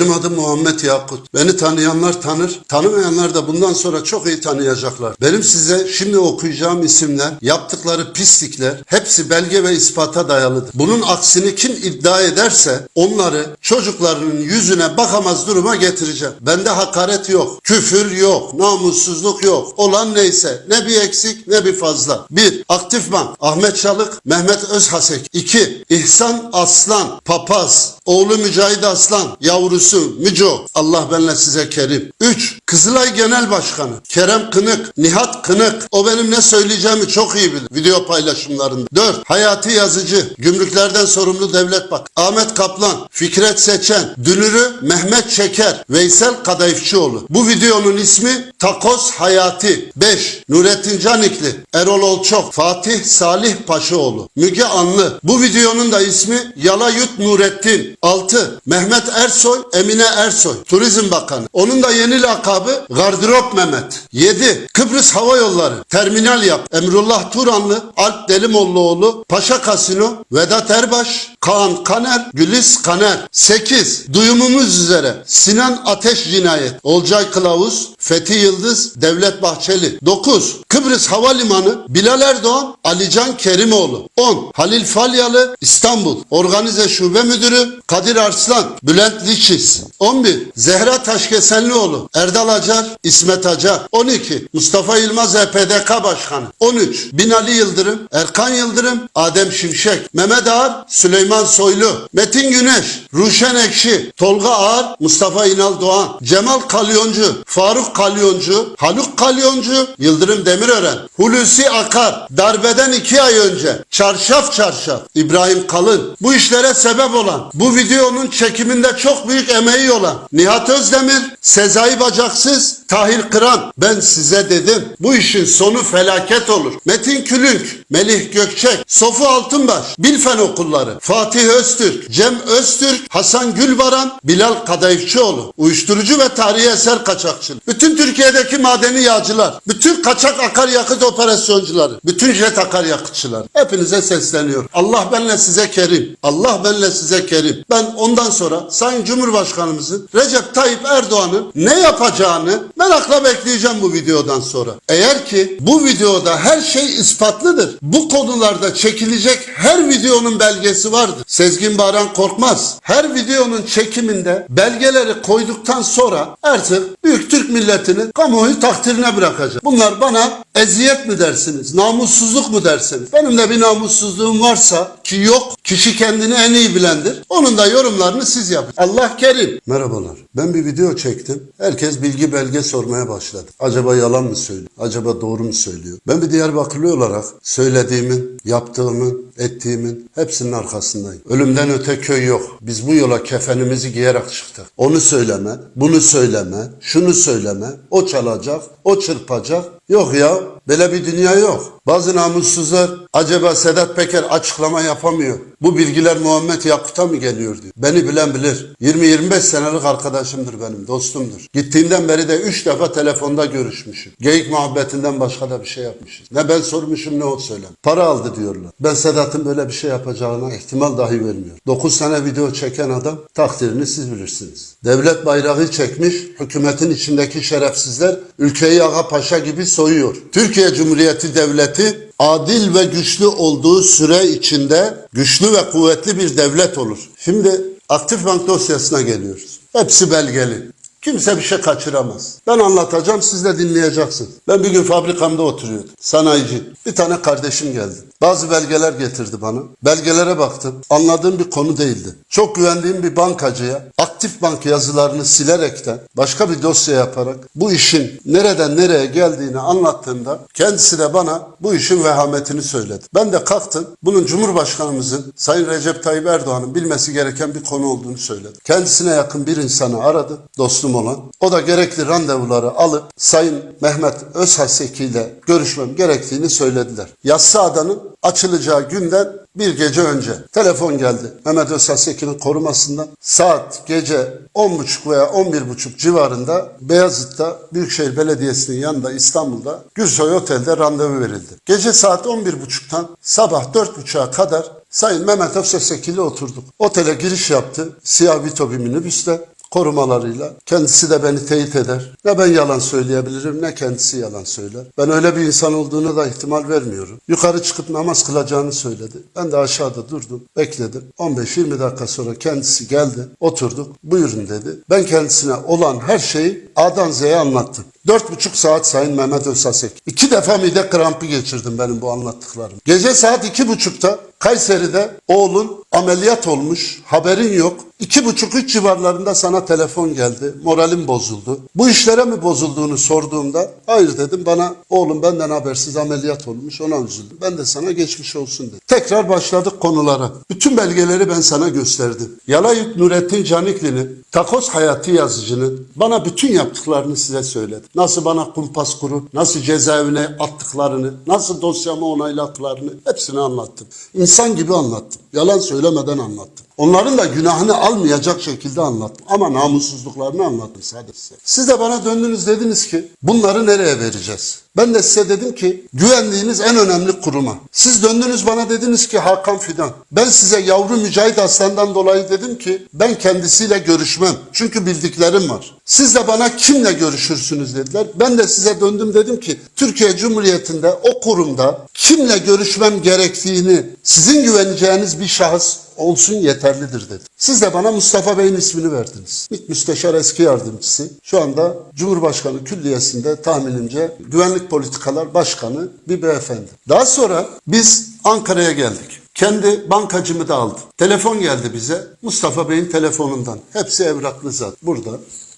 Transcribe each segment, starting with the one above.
Benim adım Muhammed Yakut. Beni tanıyanlar tanır, tanımayanlar da bundan sonra çok iyi tanıyacaklar. Benim size şimdi okuyacağım isimler, yaptıkları pislikler hepsi belge ve ispata dayalıdır. Bunun aksini kim iddia ederse onları çocuklarının yüzüne bakamaz duruma getireceğim. Bende hakaret yok, küfür yok, namussuzluk yok. Olan neyse ne bir eksik ne bir fazla. 1. Aktif Bank Ahmet Çalık, Mehmet Özhasek. 2. İhsan Aslan, Papaz, oğlu Mücahit Aslan, yavrusu Müco. Allah benle size kerim. 3. Kızılay Genel Başkanı Kerem Kınık, Nihat Kınık. O benim ne söyleyeceğimi çok iyi bilir video paylaşımlarında. 4. Hayati Yazıcı, Gümrüklerden sorumlu devlet bak. Ahmet Kaplan, Fikret Seçen, Dünürü Mehmet Şeker, Veysel Kadayıfçıoğlu. Bu videonun ismi Takoz Hayati. 5. Nurettin Canikli, Erol Olçok, Fatih Salih Paşaoğlu, Müge Anlı. Bu videonun da ismi Yalayut Nurettin. 6. Mehmet Ersoy, Emine Ersoy, Turizm Bakanı. Onun da yeni lakabı Gardırop Mehmet. 7. Kıbrıs Hava Yolları, Terminal Yap, Emrullah Turanlı, Alp Delimoğluoğlu, Paşa Kasino, Vedat Erbaş, Kaan Kaner, Gülis Kaner. 8. Duyumumuz üzere Sinan Ateş Cinayet, Olcay Kılavuz, Fethi Yıldız, Devlet Bahçeli. 9. Kıbrıs Havalimanı, Bilal Erdoğan, Alican Kerimoğlu. 10. Halil Falyalı, İstanbul, Organize Şube Müdürü, Kadir Arslan, Bülent Liçiz. 11. Zehra Taşkesenlioğlu, Erdal Acar, İsmet Acar. 12. Mustafa Yılmaz EPDK Başkanı. 13. Binali Yıldırım, Erkan Yıldırım, Adem Şimşek, Mehmet Ağar, Süleyman Soylu, Metin Güneş, Ruşen Ekşi, Tolga Ağar, Mustafa İnal Doğan, Cemal Kalyoncu, Faruk Kalyoncu, Haluk Kalyoncu, Yıldırım Demirören, Hulusi Akar, darbeden iki ay önce, çarşaf çarşaf, İbrahim Kalın, bu işlere sebep olan, bu videonun çekiminde çok büyük emeği olan, Nihat Özdemir, Sezai Bacaksız, Tahir Kıran, ben size dedim, bu işin sonu felaket olur. Metin Külünk, Melih Gökçek, Sofu Altınbaş, Bilfen Okulları, Fatih Öztürk, Cem Öztürk, Hasan Gülbaran, Bilal Kadayıfçıoğlu, uyuşturucu ve tarihi eser kaçakçılığı. Bütün Türkiye'deki madeni yağcılar, bütün kaçak akaryakıt operasyoncuları, bütün jet akaryakıtçılar. Hepinize sesleniyorum. Allah benle size kerim. Allah benle size kerim. Ben ondan sonra Sayın Cumhurbaşkanımızın Recep Tayyip Erdoğan'ın ne yapacağını merakla bekleyeceğim bu videodan sonra. Eğer ki bu videoda her şey ispatlıdır. Bu konularda çekilecek her videonun belgesi vardır. Sezgin Baran korkmaz. Her videonun çekiminde belgeleri koyduktan sonra artık Büyük Türk milletinin kamuoyu takdirine bırakacak. Bunlar bana eziyet mi dersiniz, namussuzluk mu dersiniz? Benim de bir namussuzluğum varsa ki yok, kişi kendini en iyi bilendir. Onun da yorumlarını siz yapın. Allah kerim. Merhabalar. Ben bir video çektim. Herkes bilgi belge sormaya başladı. Acaba yalan mı söylüyor? Acaba doğru mu söylüyor? Ben bir Diyarbakırlı olarak söylediğimin, yaptığımın, ettiğimin hepsinin arkasındayım. Ölümden öte köy yok. Biz bu yola kefenimizi giyerek çıktık. Onu söyleme, bunu söyleme, şunu söyleme. O çalacak, o çırpacak. Yok ya, böyle bir dünya yok. Bazı namussuzlar acaba Sedat Peker açıklama yapamıyor. Bu bilgiler Muhammed Yakut'a mı geliyor diyor. Beni bilen bilir. 20-25 senelik arkadaşımdır benim, dostumdur. Gittiğimden beri de 3 defa telefonda görüşmüşüm. Geyik muhabbetinden başka da bir şey yapmışız. Ne ben sormuşum ne o söylemiş. Para aldı diyorlar. Ben Sedat'ın böyle bir şey yapacağına ihtimal dahi vermiyorum. 9 sene video çeken adam takdirini siz bilirsiniz. Devlet bayrağı çekmiş, hükümetin içindeki şerefsizler ülkeyi ağa paşa gibi soyuyor. Türkiye Cumhuriyeti Devleti adil ve güçlü olduğu süre içinde güçlü ve kuvvetli bir devlet olur. Şimdi aktif bank dosyasına geliyoruz. Hepsi belgeli. Kimse bir şey kaçıramaz. Ben anlatacağım siz de dinleyeceksiniz. Ben bir gün fabrikamda oturuyordum. Sanayici. Bir tane kardeşim geldi. Bazı belgeler getirdi bana. Belgelere baktım. Anladığım bir konu değildi. Çok güvendiğim bir bankacıya aktif bank yazılarını silerekten başka bir dosya yaparak bu işin nereden nereye geldiğini anlattığımda kendisi de bana bu işin vehametini söyledi. Ben de kalktım bunun Cumhurbaşkanımızın Sayın Recep Tayyip Erdoğan'ın bilmesi gereken bir konu olduğunu söyledim. Kendisine yakın bir insanı aradı dostum olan. O da gerekli randevuları alıp Sayın Mehmet Özhaseki ile görüşmem gerektiğini söylediler. Yassı Adanın açılacağı günden bir gece önce telefon geldi. Mehmet Özhaseki'nin korumasından saat gece 10.30 veya 11.30 civarında Beyazıt'ta Büyükşehir Belediyesi'nin yanında İstanbul'da Gürsoy Otel'de randevu verildi. Gece saat 11.30'dan sabah 4.30'a kadar Sayın Mehmet Özhaseki ile oturduk. Otele giriş yaptı. Siyah Vito bir minibüste. Korumalarıyla. Kendisi de beni teyit eder. Ne ben yalan söyleyebilirim ne kendisi yalan söyler. Ben öyle bir insan olduğunu da ihtimal vermiyorum. Yukarı çıkıp namaz kılacağını söyledi. Ben de aşağıda durdum, bekledim. 15-20 dakika sonra kendisi geldi, oturduk. Buyurun dedi. Ben kendisine olan her şeyi A'dan Z'ye anlattım. Dört buçuk saat Sayın Mehmet Özsasek. İki defa mide krampı geçirdim benim bu anlattıklarım. Gece saat iki buçukta Kayseri'de oğlun ameliyat olmuş, haberin yok. İki buçuk üç civarlarında sana telefon geldi, moralim bozuldu. Bu işlere mi bozulduğunu sorduğumda, hayır dedim bana oğlum benden habersiz ameliyat olmuş ona üzüldüm. Ben de sana geçmiş olsun dedim. Tekrar başladık konulara. Bütün belgeleri ben sana gösterdim. Yalayut Nurettin Canikli'nin, Takoz Hayati yazıcının bana bütün yaptıklarını size söyledim. Nasıl bana kumpas kurup, nasıl cezaevine attıklarını, nasıl dosyamı onaylattıklarını hepsini anlattım. İnsan gibi anlattım. Yalan söylemeden anlattım. Onların da günahını almayacak şekilde anlattım. Ama namussuzluklarını anlattım sadece. Siz de bana döndünüz dediniz ki bunları nereye vereceğiz? Ben de size dedim ki güvendiğiniz en önemli kuruma. Siz döndünüz bana dediniz ki Hakan Fidan. Ben size yavru Mücahit Aslan'dan dolayı dedim ki ben kendisiyle görüşmem. Çünkü bildiklerim var. Siz de bana kimle görüşürsünüz dediler. Ben de size döndüm dedim ki Türkiye Cumhuriyeti'nde o kurumda kimle görüşmem gerektiğini sizin güveneceğiniz bir şahıs olsun yeterlidir dedi. Siz de bana Mustafa Bey'in ismini verdiniz. MİT Müsteşar eski yardımcısı. Şu anda Cumhurbaşkanı Külliyesi'nde tahminimce Güvenlik Politikalar Başkanı bir beyefendi. Daha sonra biz Ankara'ya geldik. Kendi bankacımı da aldım. Telefon geldi bize. Mustafa Bey'in telefonundan. Hepsi evraklı zaten. Burada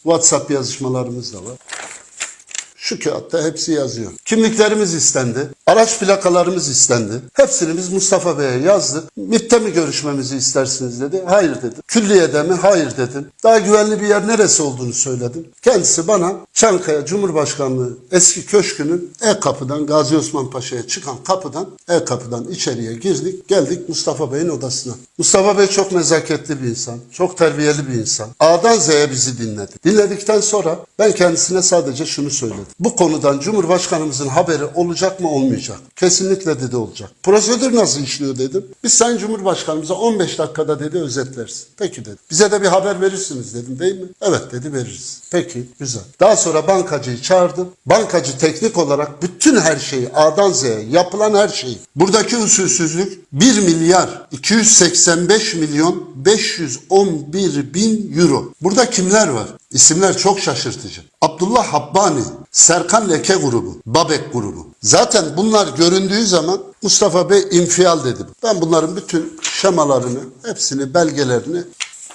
WhatsApp yazışmalarımız da var. Şu kağıtta hepsi yazıyor. Kimliklerimiz istendi. Araç plakalarımız istendi. Hepsini biz Mustafa Bey'e yazdık. MİT'te mi görüşmemizi istersiniz dedi. Hayır dedim. Külliyede mi? Hayır dedim. Daha güvenli bir yer neresi olduğunu söyledim. Kendisi bana Çankaya Cumhurbaşkanlığı eski köşkünün E-Kapı'dan Gazi Osman Paşa'ya çıkan kapıdan E-Kapı'dan içeriye girdik. Geldik Mustafa Bey'in odasına. Mustafa Bey çok nezaketli bir insan. Çok terbiyeli bir insan. A'dan Z'ye bizi dinledi. Dinledikten sonra ben kendisine sadece şunu söyledim. Bu konudan Cumhurbaşkanımızın haberi olacak mı olmayacak? Kesinlikle dedi olacak. Prosedür nasıl işliyor dedim. Biz Sayın Cumhurbaşkanımıza 15 dakikada dedi özetlersin. Peki dedi. Bize de bir haber verirsiniz dedim değil mi? Evet dedi veririz. Peki güzel. Daha sonra bankacıyı çağırdım. Bankacı teknik olarak bütün her şeyi A'dan Z'ye yapılan her şeyi. Buradaki usulsüzlük 1 milyar 285 milyon 511 bin euro. Burada kimler var? İsimler çok şaşırtıcı. Abdullah Habbani, Serkan Leke grubu, Babek grubu. Zaten bunlar göründüğü zaman Mustafa Bey infial dedi. Ben bunların bütün şemalarını, hepsini, belgelerini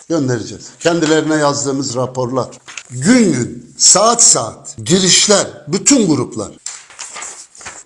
göndereceğiz. Kendilerine yazdığımız raporlar. Gün gün, saat saat, girişler, bütün gruplar.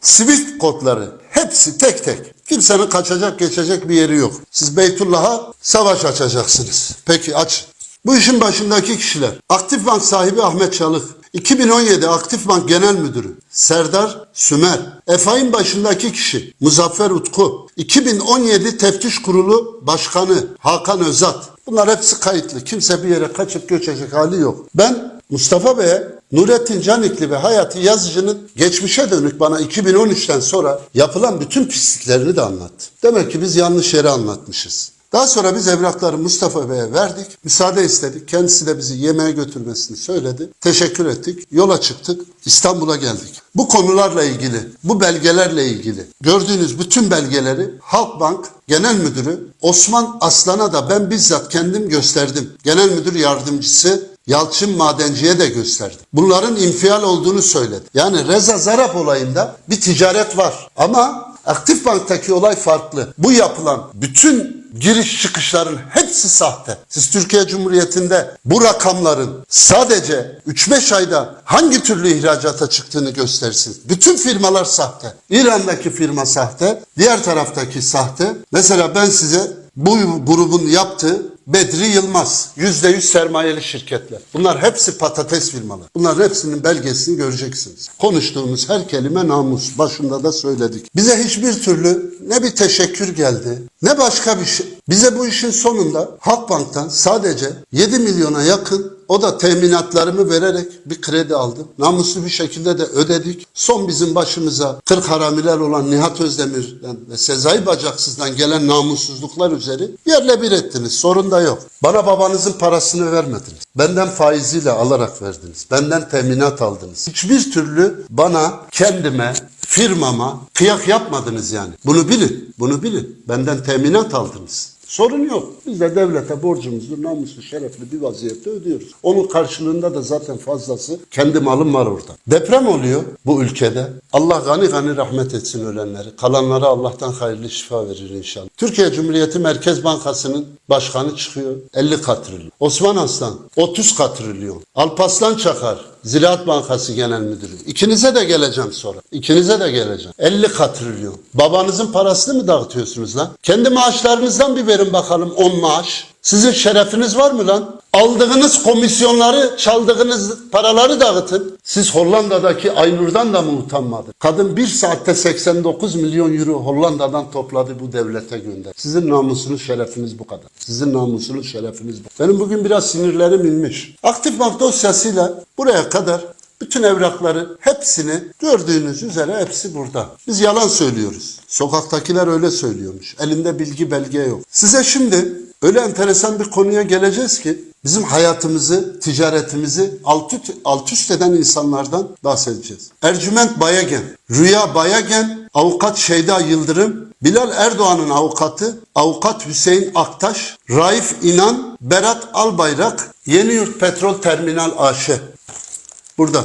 Swift kodları hepsi tek tek. Kimsenin kaçacak geçecek bir yeri yok. Siz Beytullah'a savaş açacaksınız. Peki aç. Bu işin başındaki kişiler. Aktif Bank sahibi Ahmet Çalık. 2017 Aktif Bank Genel Müdürü Serdar Sümer. EFA'nın başındaki kişi Muzaffer Utku. 2017 Teftiş Kurulu Başkanı Hakan Özat. Bunlar hepsi kayıtlı. Kimse bir yere kaçıp göçecek hali yok. Ben Mustafa Bey'e Nurettin Canikli ve Hayati Yazıcı'nın geçmişe dönük bana 2013'ten sonra yapılan bütün pisliklerini de anlattı. Demek ki biz yanlış yere anlatmışız. Daha sonra biz evrakları Mustafa Bey'e verdik. Müsaade istedik. Kendisi de bizi yemeğe götürmesini söyledi. Teşekkür ettik. Yola çıktık. İstanbul'a geldik. Bu konularla ilgili, bu belgelerle ilgili gördüğünüz bütün belgeleri Halkbank Genel Müdürü Osman Aslan'a da ben bizzat kendim gösterdim. Genel Müdür Yardımcısı Yalçın Madenci'ye de gösterdim. Bunların infial olduğunu söyledi. Yani Reza Zarap olayında bir ticaret var. Ama Aktif Bank'taki olay farklı. Bu yapılan bütün giriş çıkışların hepsi sahte. Siz Türkiye Cumhuriyeti'nde bu rakamların sadece 3-5 ayda hangi türlü ihracata çıktığını göstersin. Bütün firmalar sahte. İran'daki firma sahte, diğer taraftaki sahte. Mesela ben size bu grubun yaptığı Bedri Yılmaz, %100 sermayeli şirketler. Bunlar hepsi patates firmalar. Bunların hepsinin belgesini göreceksiniz. Konuştuğumuz her kelime namus. Başında da söyledik. Bize hiçbir türlü ne bir teşekkür geldi, ne başka bir şey. Bize bu işin sonunda Halkbank'tan sadece 7 milyona yakın O da teminatlarımı vererek bir kredi aldım. Namuslu bir şekilde de ödedik. Son bizim başımıza 40 haramiler olan Nihat Özdemir'den ve Sezai Bacaksız'dan gelen namussuzluklar üzeri yerle bir ettiniz. Sorun da yok. Bana babanızın parasını vermediniz. Benden faiziyle alarak verdiniz. Benden teminat aldınız. Hiçbir türlü bana, kendime, firmama kıyak yapmadınız yani. Bunu bilin, bunu bilin. Benden teminat aldınız. Sorun yok. Biz de devlete borcumuzu namuslu, şerefli bir vaziyette ödüyoruz. Onun karşılığında da zaten fazlası kendi malım var orada. Deprem oluyor bu ülkede. Allah gani gani rahmet etsin ölenleri. Kalanlara Allah'tan hayırlı şifa verir inşallah. Türkiye Cumhuriyeti Merkez Bankası'nın başkanı çıkıyor. 50 katrilyon. Osman Aslan 30 katrilyon. Alpaslan Çakar Ziraat Bankası Genel Müdürü. İkinize de geleceğim sonra. İkinize de geleceğim. 50 katrilyon. Babanızın parasını mı dağıtıyorsunuz lan? Kendi maaşlarınızdan bir verin bakalım 10 maaş. Sizin şerefiniz var mı lan? Aldığınız komisyonları, çaldığınız paraları dağıtın. Siz Hollanda'daki Aynur'dan da mı utanmadın? Kadın bir saatte 89 milyon euro Hollanda'dan topladı bu devlete gönder. Sizin namusunuz, şerefiniz bu kadar. Sizin namusunuz, şerefiniz bu. Benim bugün biraz sinirlerim inmiş. Aktif Bank dosyasıyla buraya kadar bütün evrakları hepsini gördüğünüz üzere hepsi burada. Biz yalan söylüyoruz. Sokaktakiler öyle söylüyormuş. Elinde bilgi belge yok. Size şimdi öyle enteresan bir konuya geleceğiz ki bizim hayatımızı, ticaretimizi alt, üst- alt üst eden insanlardan bahsedeceğiz. Ercüment Bayagen, Rüya Bayagen, Avukat Şeyda Yıldırım, Bilal Erdoğan'ın avukatı, Avukat Hüseyin Aktaş, Raif İnan, Berat Albayrak, Yeniyurt Petrol Terminal AŞ. Burada.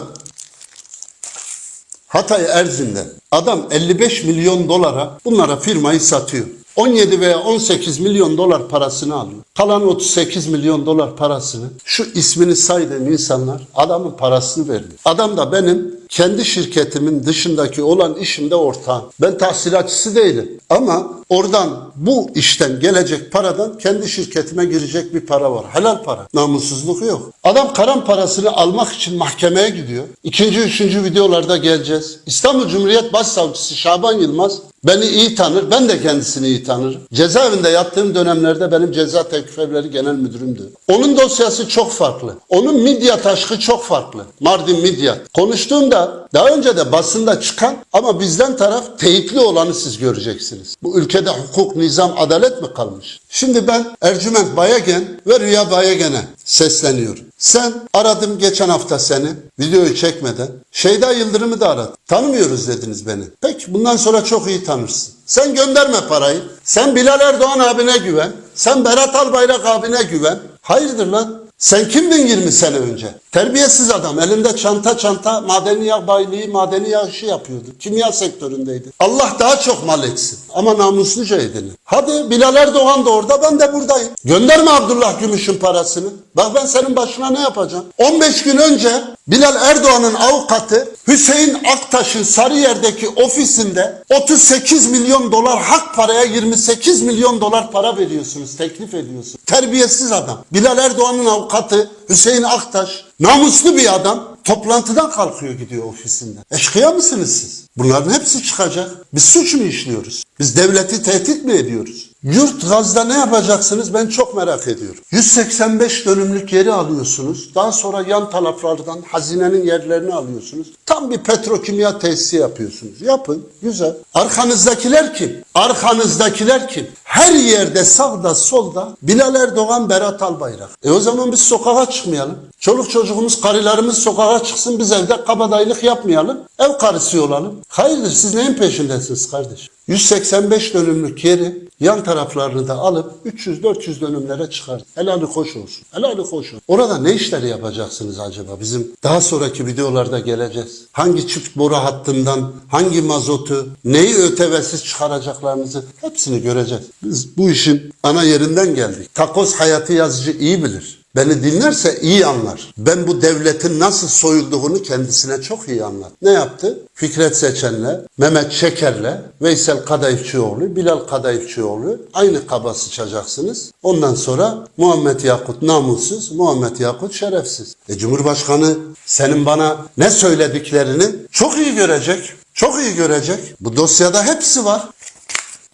Hatay Erzin'de adam 55 milyon dolara bunlara firmayı satıyor. 17 veya 18 milyon dolar parasını alıyor. Kalan 38 milyon dolar parasını şu ismini saydığım insanlar adamın parasını veriyor. Adam da benim kendi şirketimin dışındaki olan işimde ortağım. Ben tahsilatçısı değilim. Ama oradan bu işten gelecek paradan kendi şirketime girecek bir para var. Helal para. Namussuzluk yok. Adam karan parasını almak için mahkemeye gidiyor. İkinci, üçüncü videolarda geleceğiz. İstanbul Cumhuriyet Başsavcısı Şaban Yılmaz beni iyi tanır. Ben de kendisini iyi tanırım. Cezaevinde yattığım dönemlerde benim ceza teklif evleri genel müdürümdü. Onun dosyası çok farklı. Onun Midyat aşkı çok farklı. Mardin Midyat. Konuştuğumda daha önce de basında çıkan ama bizden taraf teyitli olanı siz göreceksiniz. Bu ülkede hukuk, nizam, adalet mi kalmış? Şimdi ben Ercüment Bayagen ve Rüya Bayagen'e sesleniyorum. Sen aradım geçen hafta seni videoyu çekmeden. Şeyda Yıldırım'ı da aradım. Tanımıyoruz dediniz beni. Peki bundan sonra çok iyi tanırsın. Sen gönderme parayı. Sen Bilal Erdoğan abine güven. Sen Berat Albayrak abine güven. Hayırdır lan? Sen kimdin 20 sene önce? Terbiyesiz adam. Elinde çanta çanta madeni yağ bayiliği, madeni yağ işi yapıyordu. Kimya sektöründeydi. Allah daha çok mal etsin. Ama namusluca edin. Hadi Bilal Erdoğan da orada ben de buradayım. Gönderme Abdullah Gümüş'ün parasını. Bak ben senin başına ne yapacağım? 15 gün önce Bilal Erdoğan'ın avukatı Hüseyin Aktaş'ın Sarıyer'deki ofisinde 38 milyon dolar hak paraya 28 milyon dolar para veriyorsunuz, teklif ediyorsunuz. Terbiyesiz adam. Bilal Erdoğan'ın avukatı Hüseyin Aktaş namuslu bir adam toplantıdan kalkıyor gidiyor ofisinde. Eşkıya mısınız siz? Bunların hepsi çıkacak. Biz suç mu işliyoruz? Biz devleti tehdit mi ediyoruz? Yurt gazda ne yapacaksınız ben çok merak ediyorum. 185 dönümlük yeri alıyorsunuz. Daha sonra yan taraflardan hazinenin yerlerini alıyorsunuz. Tam bir petrokimya tesisi yapıyorsunuz. Yapın. Güzel. Arkanızdakiler kim? Arkanızdakiler kim? Her yerde sağda solda Bilal Erdoğan, Berat Albayrak. E o zaman biz sokağa çıkmayalım. Çoluk çocuğumuz, karılarımız sokağa çıksın. Biz evde kabadayılık yapmayalım. Ev karısı olalım. Hayırdır siz neyin peşindesiniz kardeşim? 185 dönümlük yeri yan taraflarını da alıp 300-400 dönümlere çıkar. Helali hoş olsun. Helali hoş olsun. Orada ne işleri yapacaksınız acaba? Bizim daha sonraki videolarda geleceğiz. Hangi çift boru hattından, hangi mazotu, neyi ötevesiz çıkaracaklarınızı hepsini göreceğiz. Biz bu işin ana yerinden geldik. Takoz Hayati Yazıcı iyi bilir. Beni dinlerse iyi anlar. Ben bu devletin nasıl soyulduğunu kendisine çok iyi anlat. Ne yaptı? Fikret Seçen'le, Mehmet Şeker'le, Veysel Kadayıfçıoğlu, Bilal Kadayıfçıoğlu aynı kaba sıçacaksınız. Ondan sonra Muhammed Yakut namussuz, Muhammed Yakut şerefsiz. E Cumhurbaşkanı senin bana ne söylediklerini çok iyi görecek. Çok iyi görecek. Bu dosyada hepsi var.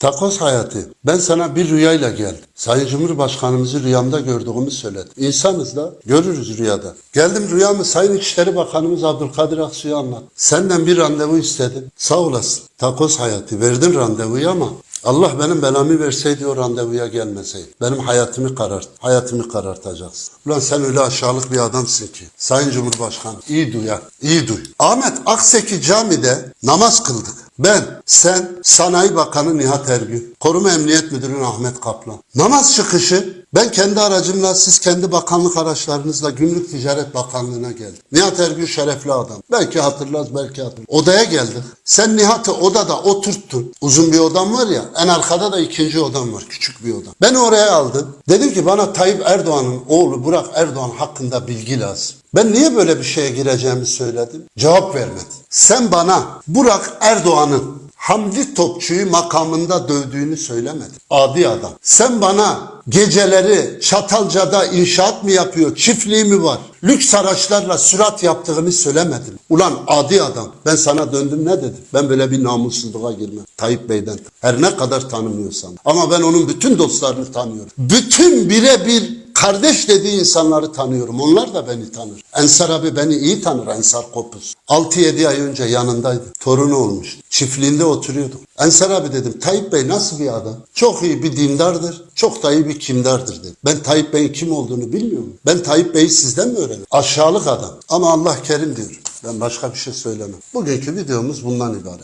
Takoz hayatı. Ben sana bir rüyayla geldim. Sayın Cumhurbaşkanımızı rüyamda gördüğümü söyledim. İnsanız da görürüz rüyada. Geldim rüyamı Sayın İçişleri Bakanımız Abdülkadir Aksu'ya anlat. Senden bir randevu istedim. Sağ olasın. Takoz hayatı. Verdin randevuyu ama Allah benim belamı verseydi o randevuya gelmeseydi. Benim hayatımı karart, hayatımı karartacaksın. Ulan sen öyle aşağılık bir adamsın ki. Sayın Cumhurbaşkanı iyi duy ha, iyi duy. Ahmet Akseki camide namaz kıldık. Ben, sen, Sanayi Bakanı Nihat Ergün, Koruma Emniyet Müdürü Ahmet Kaplan. Namaz çıkışı ben kendi aracımla, siz kendi bakanlık araçlarınızla Gümrük Ticaret Bakanlığı'na geldim. Nihat Ergün şerefli adam. Belki hatırlar, belki hatırlar. Odaya geldik. Sen Nihat'ı odada oturttun. Uzun bir odam var ya, en arkada da ikinci odam var, küçük bir odam. Beni oraya aldın. Dedim ki bana Tayyip Erdoğan'ın oğlu Burak Erdoğan hakkında bilgi lazım. Ben niye böyle bir şeye gireceğimi söyledim? Cevap vermedi. Sen bana Burak Erdoğan'ın Hamdi Topçu'yu makamında dövdüğünü söylemedin. Adi adam. Sen bana geceleri Çatalca'da inşaat mı yapıyor, çiftliği mi var? Lüks araçlarla sürat yaptığını söylemedin. Ulan adi adam. Ben sana döndüm ne dedim? Ben böyle bir namussuzluğa girmem. Tayyip Bey'den. Her ne kadar tanımıyorsam. Ama ben onun bütün dostlarını tanıyorum. Bütün birebir Kardeş dediği insanları tanıyorum. Onlar da beni tanır. Ensar abi beni iyi tanır Ensar Kopuz. 6-7 ay önce yanındaydı. Torunu olmuş. Çiftliğinde oturuyorduk. Ensar abi dedim Tayyip Bey nasıl bir adam? Çok iyi bir dindardır. Çok da iyi bir kimdardır dedim. Ben Tayyip Bey'in kim olduğunu bilmiyorum. Ben Tayyip Bey'i sizden mi öğrendim? Aşağılık adam. Ama Allah kerim diyor. Ben başka bir şey söylemem. Bugünkü videomuz bundan ibaret.